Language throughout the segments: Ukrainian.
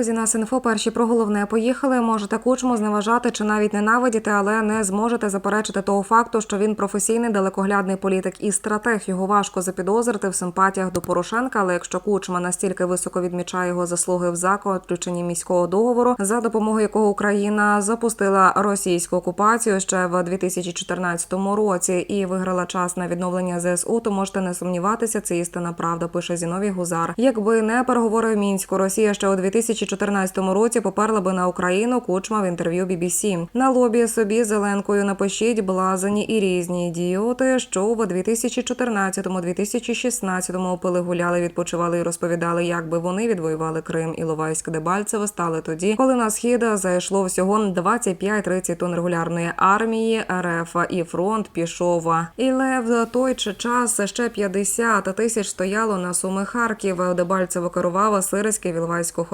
Друзі, нас інфо перші про головне поїхали. Можете кучму зневажати чи навіть ненавидіти, але не зможете заперечити того факту, що він професійний далекоглядний політик і стратег. Його важко запідозрити в симпатіях до Порошенка. Але якщо кучма настільки високо відмічає його заслуги в заключенні міського договору, за допомогою якого Україна запустила російську окупацію ще в 2014 році і виграла час на відновлення ЗСУ, то можете не сумніватися. Це істина правда. Пише Зіновій Гузар. Якби не переговори в мінську, Росія ще у 2014 році поперла би на Україну. Кучма в інтерв'ю BBC. На лобі собі зеленкою напишіть блазані і різні ідіоти, що в 2014-2016 пили гуляли, відпочивали і розповідали, як би вони відвоювали Крим і Ловайськ Дебальцеве стали тоді, коли на схід зайшло всього 25-30 тонн регулярної армії РФ і фронт пішов. І лев той час ще 50 тисяч стояло на суми Харків. Дебальцево керував Сирський Вілвайсько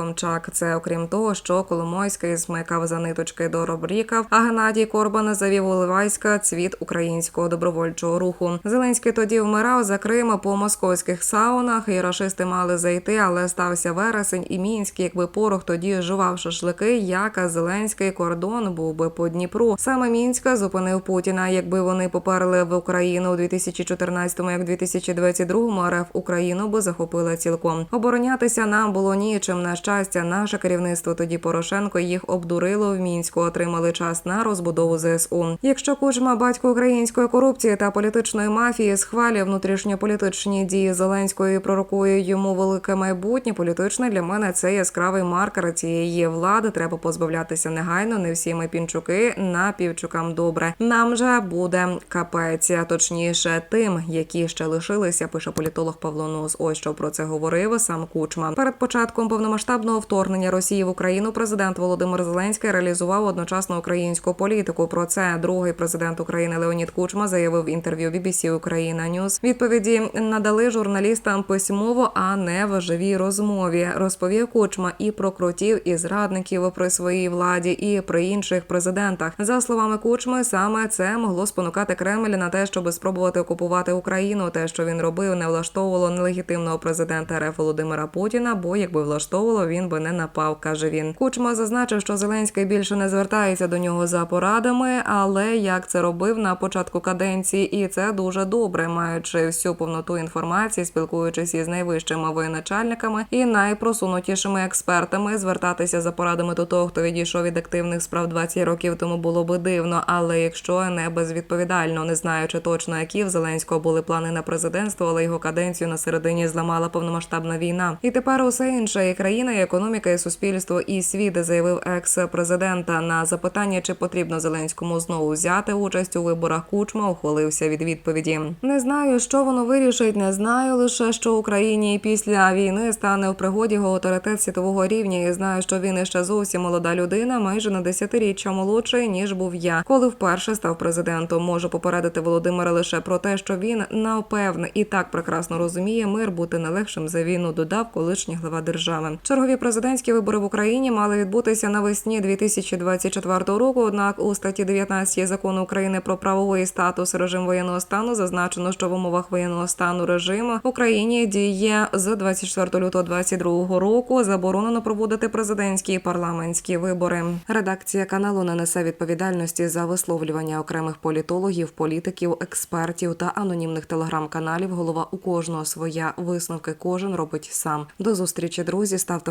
Хомчак. Це окрім того, що Коломойський змикав за ниточки до Робрікав, а Геннадій Корбан завів у Ливайська цвіт українського добровольчого руху. Зеленський тоді вмирав за Крим по московських саунах, і рашисти мали зайти, але стався вересень і мінськ, якби порох тоді жував шашлики. Як Зеленський кордон був би по Дніпру. Саме Мінська зупинив Путіна. Якби вони поперли в Україну у 2014-му, як 2022-му, РФ Україну би захопила цілком. Оборонятися нам було нічим. На щастя, наше керівництво тоді Порошенко їх обдурило в мінську. Отримали час на розбудову ЗСУ. Якщо Кучма, батько української корупції та політичної мафії, схвалює внутрішньополітичні дії Зеленської, і пророкує йому велике майбутнє. Політичне для мене це яскравий маркер цієї влади. Треба позбавлятися негайно. Не всі ми пінчуки на півчукам добре. Нам же буде капець, точніше, тим, які ще лишилися. Пише політолог Павло Нос. Ось що про це говорив сам Кучма. Перед початком повномасштабного вторгнення Росії в Україну президент Володимир Зеленський реалізував одночасно українську політику. Про це другий президент України Леонід Кучма заявив в інтерв'ю BBC Україна Ньюс. Відповіді надали журналістам письмово, а не в живій розмові. Розповів Кучма і про крутів і зрадників при своїй владі, і при інших президентах. За словами Кучми, саме це могло спонукати Кремль на те, щоб спробувати окупувати Україну. Те, що він робив, не влаштовувало нелегітимного президента РФ Володимира Путіна. Бо якби влаштовувало, він би не напав, каже він. Кучма зазначив, що Зеленський більше не звертається до нього за порадами, але як це робив на початку каденції, і це дуже добре, маючи всю повноту інформації, спілкуючись із найвищими воєначальниками і найпросунутішими експертами, звертатися за порадами до того, хто відійшов від активних справ 20 років тому було би дивно. Але якщо не безвідповідально, не знаючи точно, які в Зеленського були плани на президентство, але його каденцію на середині зламала повномасштабна війна. І тепер усе інше і країна, і економіка, і суспільство, і світ заявив екс-президента на запитання, чи потрібно Зеленському знову взяти участь у виборах. Кучма ухвалився від відповіді. Не знаю, що воно вирішить. Не знаю лише, що Україні після війни стане в пригоді його авторитет світового рівня. І знаю, що він іще зовсім молода людина, майже на десятиріччя молодший ніж був я, коли вперше став президентом. Можу попередити Володимира лише про те, що він напевне і так прекрасно розуміє мир бути не легшим за війну. Додав колишній глава держави. Чергові президентські вибори в Україні мали відбутися навесні 2024 року. Однак у статті 19 закону України про правовий статус режим воєнного стану зазначено, що в умовах воєнного стану режиму в Україні діє з 24 лютого 2022 року. Заборонено проводити президентські і парламентські вибори. Редакція каналу не несе відповідальності за висловлювання окремих політологів, політиків, експертів та анонімних телеграм-каналів. Голова у кожного своя висновки. Кожен робить сам. До зустрічі, друзі. Ставте